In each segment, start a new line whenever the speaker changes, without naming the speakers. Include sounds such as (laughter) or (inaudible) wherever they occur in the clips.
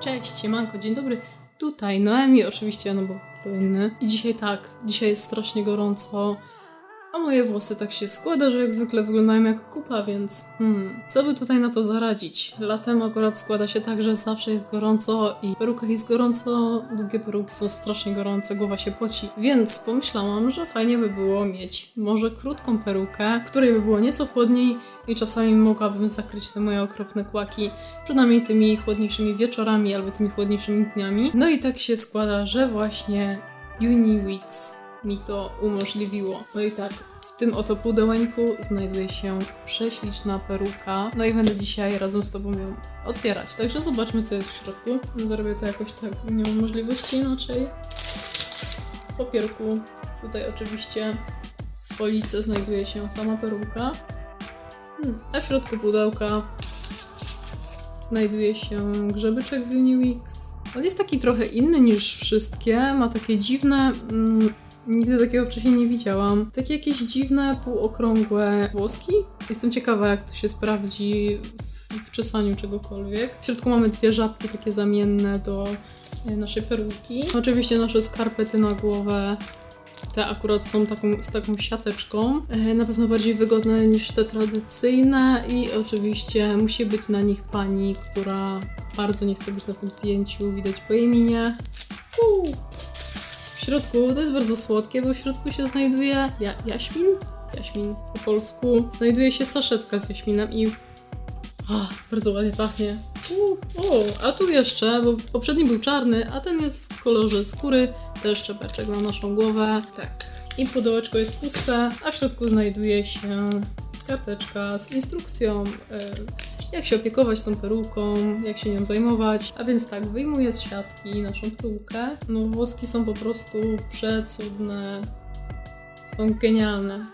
Cześć, siemanko, dzień dobry. Tutaj Noemi, oczywiście, no bo kto inny. I dzisiaj tak, dzisiaj jest strasznie gorąco, a moje włosy tak się składa, że jak zwykle wyglądają jak kupa, więc hmm, co by tutaj na to zaradzić? Latem akurat składa się tak, że zawsze jest gorąco i w perukach jest gorąco, długie peruki są strasznie gorące, głowa się poci. Więc pomyślałam, że fajnie by było mieć może krótką perukę, której by było nieco chłodniej i czasami mogłabym zakryć te moje okropne kłaki, przynajmniej tymi chłodniejszymi wieczorami albo tymi chłodniejszymi dniami. No i tak się składa, że właśnie Uniweeks mi to umożliwiło. No i tak, w tym oto pudełeńku znajduje się prześliczna peruka. No i będę dzisiaj razem z Tobą ją otwierać. Także zobaczmy, co jest w środku. Zrobię to jakoś tak, nie mam możliwości inaczej. W papierku, tutaj oczywiście w folice znajduje się sama peruka. Hmm, a w środku pudełka znajduje się grzebyczek z Uniwix. On jest taki trochę inny niż wszystkie, ma takie dziwne... Mm, nigdy takiego wcześniej nie widziałam. Takie jakieś dziwne, półokrągłe włoski. Jestem ciekawa, jak to się sprawdzi w, w czesaniu czegokolwiek. W środku mamy dwie żabki takie zamienne do e, naszej peruki. Oczywiście nasze skarpety na głowę te akurat są taką, z taką siateczką. E, Na pewno bardziej wygodne niż te tradycyjne i oczywiście musi być na nich pani, która bardzo nie chce być na tym zdjęciu, widać po minie. Uuu. W środku, to jest bardzo słodkie, bo w środku się znajduje ja, jaśmin? Jaśmin po polsku. Znajduje się saszetka z jaśminem i o, bardzo ładnie pachnie. U, o, a tu jeszcze, bo poprzedni był czarny, a ten jest w kolorze skóry. Też czepeczek na naszą głowę. Tak. I pudełeczko jest puste, a w środku znajduje się karteczka z instrukcją, e, jak się opiekować tą peruką, jak się nią zajmować. A więc tak, wyjmuję z siatki naszą perukę. No włoski są po prostu przecudne. Są genialne.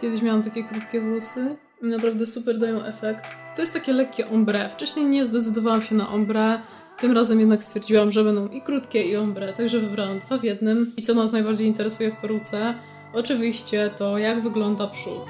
Kiedyś miałam takie krótkie włosy naprawdę super dają efekt. To jest takie lekkie ombre. Wcześniej nie zdecydowałam się na ombre. Tym razem jednak stwierdziłam, że będą i krótkie, i ombre, także wybrałam dwa w jednym. I co nas najbardziej interesuje w peruce? Oczywiście to, jak wygląda przód.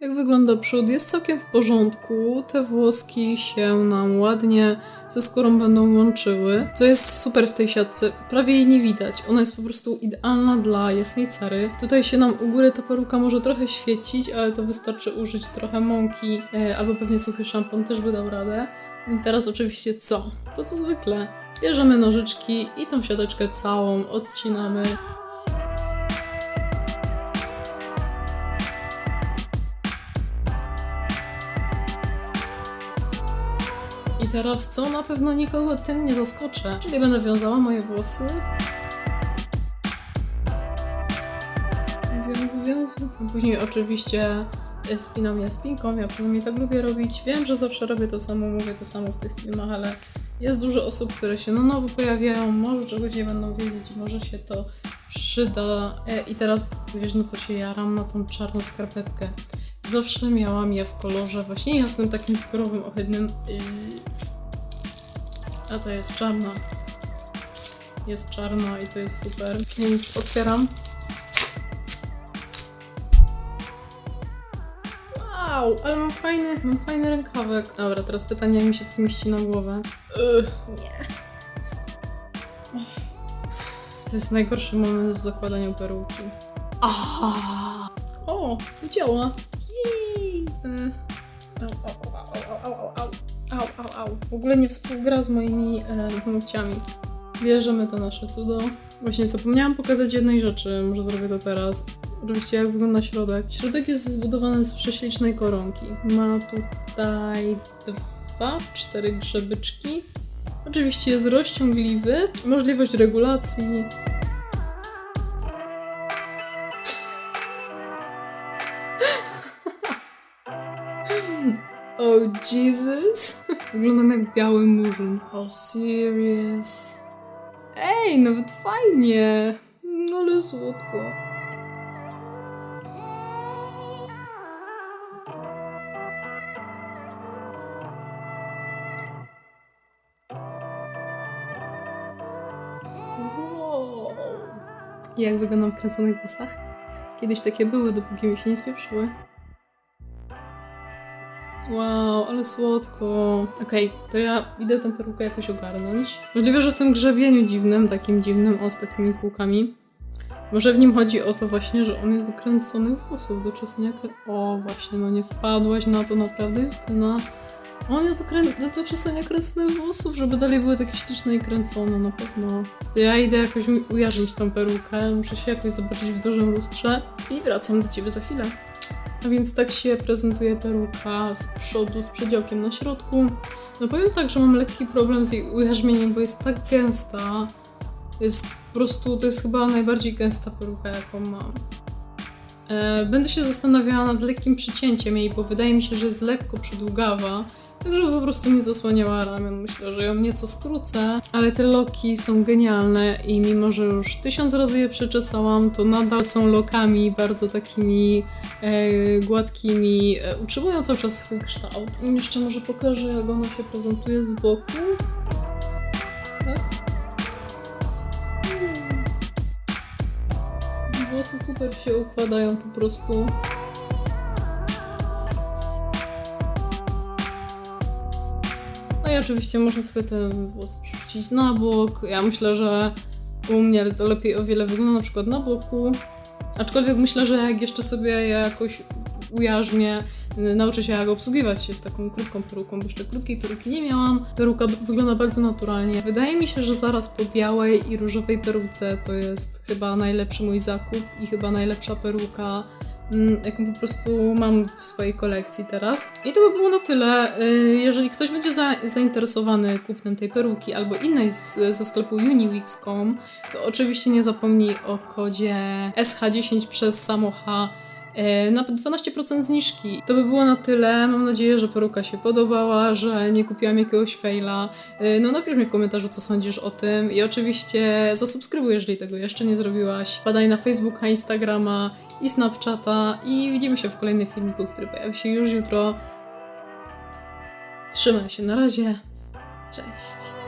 Jak wygląda przód? Jest całkiem w porządku. Te włoski się nam ładnie ze skórą będą łączyły. Co jest super w tej siatce, prawie jej nie widać. Ona jest po prostu idealna dla jasnej cary. Tutaj się nam u góry ta peruka może trochę świecić, ale to wystarczy użyć trochę mąki, e, albo pewnie suchy szampon też by dał radę. I teraz oczywiście co? To co zwykle. Bierzemy nożyczki i tą siateczkę całą odcinamy. I teraz co? Na pewno nikogo tym nie zaskoczę. Czyli będę wiązała moje włosy. Wiązu, wiązu. A później oczywiście e, spinam je spinką, ja przynajmniej tak lubię robić. Wiem, że zawsze robię to samo, mówię to samo w tych filmach, ale jest dużo osób, które się na nowo pojawiają, może czegoś nie będą wiedzieć, może się to przyda. E, I teraz wiesz na co się jaram? Na tą czarną skarpetkę. Zawsze miałam je w kolorze właśnie jasnym, takim skórowym, ohydnym. A ta jest czarna. Jest czarna i to jest super. Więc otwieram. Wow, ale mam fajny, mam fajny rękawek. Dobra, teraz pytanie, mi się to zmieści na głowę. Ugh, nie. To jest najgorszy moment w zakładaniu peruki. Aha! O, działa. Jej! Y, Au, au, au, au, au, au, au, au, au. W ogóle nie współgra z moimi e. Bierzemy to nasze cudo. Właśnie zapomniałam pokazać jednej rzeczy, może zrobię to teraz. Oczywiście jak wygląda środek. Środek jest zbudowany z prześlicznej koronki. Ma tutaj dwa, cztery grzebyczki. Oczywiście jest rozciągliwy, możliwość regulacji. (laughs) Oh Jesus! (laughs) Wyglądam jak biały murzyn. Oh serious. Ej, nawet fajnie! No ale słodko. Wow. Jak wyglądam w kręconych włosach? Kiedyś takie były, dopóki mi się nie spieprzyły. Wow, ale słodko. Okej, to ja idę tę perukę jakoś ogarnąć. Możliwe, że w tym grzebieniu dziwnym, takim dziwnym, o, z takimi kółkami, może w nim chodzi o to właśnie, że on jest do kręconych włosów, do czesania krę... O, właśnie, no nie wpadłaś na to naprawdę, Justyna. Jest do, do, do czesania kręconych włosów, żeby dalej były takie śliczne i kręcone, na pewno. To ja idę jakoś u- ujarzmić tą perukę, muszę się jakoś zobaczyć w dużym lustrze i wracam do ciebie za chwilę. A więc tak się prezentuje peruka z przodu, z przedziałkiem na środku. No powiem tak, że mam lekki problem z jej ujarzmieniem, bo jest tak gęsta. Jest po prostu, to jest chyba najbardziej gęsta peruka, jaką mam. E, będę się zastanawiała nad lekkim przycięciem jej, bo wydaje mi się, że jest lekko przydługawa. Tak, żeby po prostu nie zasłaniała ramion. Myślę, że ją nieco skrócę. Ale te loki są genialne i mimo, że już tysiąc razy je przeczesałam, to nadal są lokami bardzo takimi e, gładkimi. E, utrzymują cały czas swój kształt. I jeszcze może pokażę, jak ona się prezentuje z boku. Tak. Włosy super się układają po prostu. I oczywiście można sobie ten włos przerzucić na bok. Ja myślę, że u mnie to lepiej o wiele wygląda na przykład na boku. Aczkolwiek myślę, że jak jeszcze sobie jakoś ujarzmię, nauczę się jak obsługiwać się z taką krótką peruką, bo jeszcze krótkiej peruki nie miałam. Peruka wygląda bardzo naturalnie. Wydaje mi się, że zaraz po białej i różowej peruce to jest chyba najlepszy mój zakup i chyba najlepsza peruka, jaką po prostu mam w swojej kolekcji teraz. I to by było na tyle. Y, Jeżeli ktoś będzie za, zainteresowany kupnem tej peruki albo innej z, ze sklepu uniwix.com, to oczywiście nie zapomnij o kodzie SH10 przez samocha e, na 12% zniżki. To by było na tyle. Mam nadzieję, że peruka się podobała, że nie kupiłam jakiegoś faila. E, No napisz mi w komentarzu, co sądzisz o tym i oczywiście zasubskrybuj, jeżeli tego jeszcze nie zrobiłaś. Badaj na Facebooka, Instagrama i Snapchata i widzimy się w kolejnym filmiku, który pojawi się już jutro. Trzymaj się, na razie. Cześć.